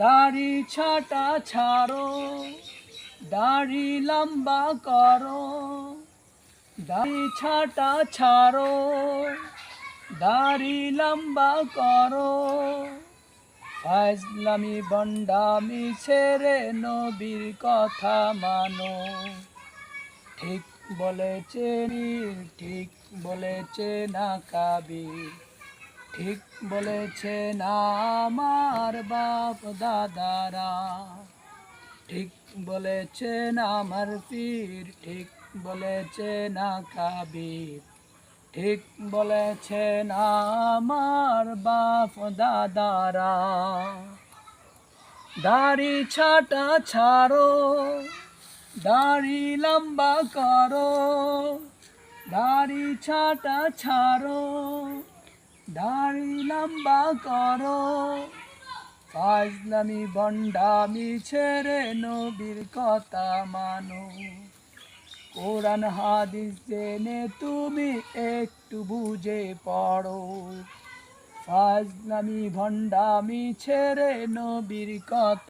দাড়ি ছাটা ছাড়ো, দাড়ি লম্বা করো, দাড়ি ছাটা ছাড়ো, দাড়ি লম্বা করো। ফাজলামি, বন্ডামি ছেড়ে নবীর কথা মানো। ঠিক বলেছে মীর ঠিক বলেছে না কাবি ঠিক বলেছে না আমার বাপ দাদারা। ঠিক বলেছে না আমার পীর, ঠিক বলেছে না কাবির ঠিক বলেছে না আমার বাপ দাদারা। দাড়ি ছাটা ছাড়ো, দাড়ি লম্বা করো, দাড়ি ছাটা ছাড়ো, দাড়ি লম্বা করো। ফাজলামি, বন্ডামি ছেড়ে নবীর কথা মানো। কোরআন, হাদিস জেনে তুমি একটু বুঝে পড়ো। ফাজলামি ভণ্ডামি ছেড়ে নবীর কথা